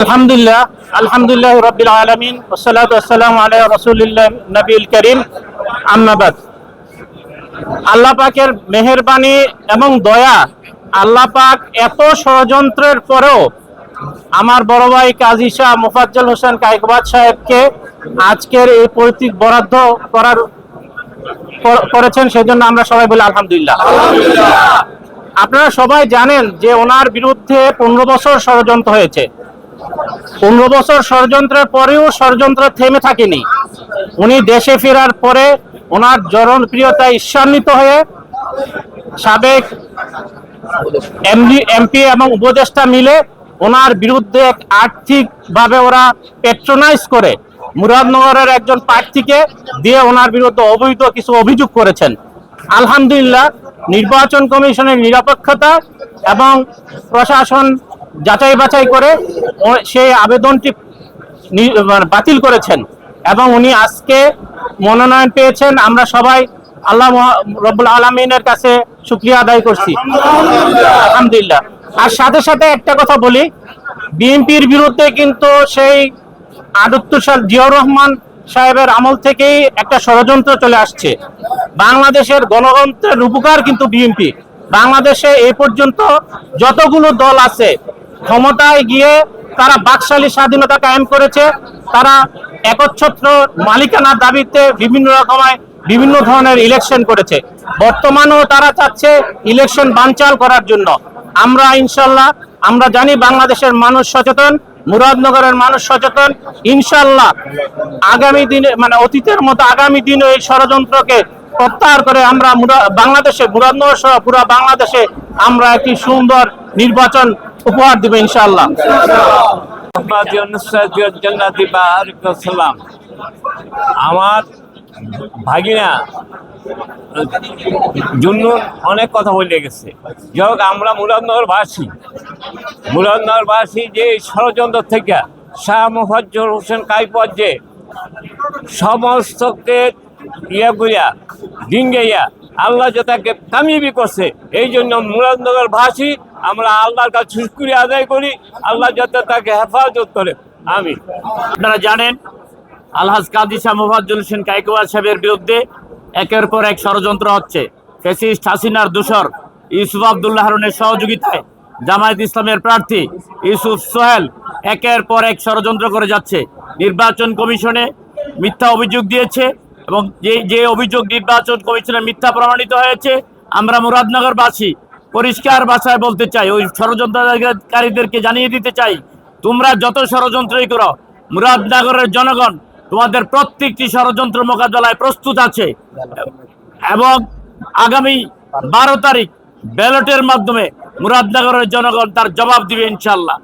আলহামদুলিল্লাহ আলহামদুলিল্লাহ রবিল আলমিন ওসালাত আসসালাম আলাই রসুলিল্লাহ নবীল করিম। আল্লাহ পাকের মেহেরবানি এবং দয়া আল্লাহ পাক এত ষড়যন্ত্রের পরেও আমার বড় ভাই কাজী শাহ মুফাজ্জল হোসেন কাইকবাদ সাহেবকে আজকের এই পৈতৃক বরাদ্দ করার কর- করেছেন সেজন্য আমরা সবাই বলি আলহামদুলিল্লাহ। আপনারা সবাই জানেন যে ওনার বিরুদ্ধে পনেরো বছর ষড়যন্ত্র হয়েছে। পনেরো বছর ষড়যন্ত্রের পরেও ষড়যন্ত্র থেমে থাকেনি। উনি দেশে ফেরার পরে ওনার জনপ্রিয়তায় ঈর্ষান্বিত হয়ে সাবেক এমপি এবং উপদেষ্টা মিলে ওনার বিরুদ্ধে আর্থিকভাবে ওরা পেট্রোনাইজ করে। মুরাদনগরের একজন প্রার্থীকে দিয়ে ওনার বিরুদ্ধে অবৈধ কিছু অভিযোগ করেছেন। আলহামদুলিল্লাহ, নির্বাচন কমিশনের নিরপেক্ষতা এবং প্রশাসন যাচাই বাছাই করে সেই আবেদনটি মানে বাতিল করেছেন এবং উনি আজকে মনোনয়ন পেয়েছেন। আমরা সবাই আল্লাহ রব্বুল আলমিনের কাছে শুক্রিয়া আদায় করছি। আলহামদুলিল্লাহ। আর সাথে সাথে একটা কথা বলি, বিএনপির বিরুদ্ধে কিন্তু সেই আদত্তর সাল জিয়াউর রহমান সাহেবের আমল থেকেই একটা ষড়যন্ত্র চলে আসছে। বাংলাদেশের গণতন্ত্রের রূপকার কিন্তু বিএনপি। বাংলাদেশে এ পর্যন্ত যতগুলো দল আছে, ক্ষমতায় গিয়ে তারা বাকশালী স্বাধীনতা কায়েম করেছে, তারা একচ্ছত্র মালিকানার দাবিতে বিভিন্ন রকমের বিভিন্ন ধরনের ইলেকশন করেছে। বর্তমানেও তারা চাচ্ছে ইলেকশন বানচাল করার জন্য। আমরা ইনশাল্লাহ, আমরা জানি বাংলাদেশের মানুষ সচেতন, মুরাদনগরের মানুষ সচেতন। ইনশাল্লাহ, আগামী দিনে মানে অতীতের মতো আগামী দিনে এই ষড়যন্ত্রকে প্রত্যাহার করে আমরা মুরা- বাংলাদেশে মুরাদনগর সহ পুরো বাংলাদেশে আমরা একটি সুন্দর নির্বাচন উপহার দিব ইনশাল্লাহ আমার ভাগিনা জন্য অনেক কথা বলে গেছে। যাই আমরা মুরাদনগর বাসী মুরাদনগর বাসী যে ষড়যন্ত্র থেকে শাহ মুফাজ্জল হোসেন কাইপর যে সমস্তকে ইয়া করিয়া ডিঙ্গাইয়া আল্লাহ যে তাকে কামিয়াবি করছে এই জন্য মুরাদনগর ভাসি আমরা আল্লাহর কাছে শুক্রিয়া আদায় করি, আল্লাহ যাতে তাকে হেফাজত করে। আমি আপনারা জানেন, আলহাজ কাজী শাহ হোসেন কাইকুয়ার সাহেবের বিরুদ্ধে একের পর এক ষড়যন্ত্র হচ্ছে। ফেসিস্ট হাসিনার দূষর ইউসুফ আবদুল্লাহ হারুনের সহযোগিতায় জামায়াত ইসলামের প্রার্থী ইউসুফ সোহেল একের পর এক ষড়যন্ত্র করে যাচ্ছে। নির্বাচন কমিশনে মিথ্যা অভিযোগ দিয়েছে এবং যে যে অভিযোগ নির্বাচন কমিশনে মিথ্যা প্রমাণিত হয়েছে, আমরা মুরাদনগরবাসী পরিষ্কার ভাষায় বলতে চাই, ওই ষড়যন্ত্রকারীদেরকে জানিয়ে দিতে চাই, তোমরা যত ষড়যন্ত্রই করো, মুরাদনগরের জনগণ তোমাদের প্রত্যেকটি ষড়যন্ত্র মোকাবেলায় প্রস্তুত আছে। এবং আগামী বারো তারিখ ব্যালটের মাধ্যমে মুরাদনগরের জনগণ তার জবাব দিবে ইনশাল্লাহ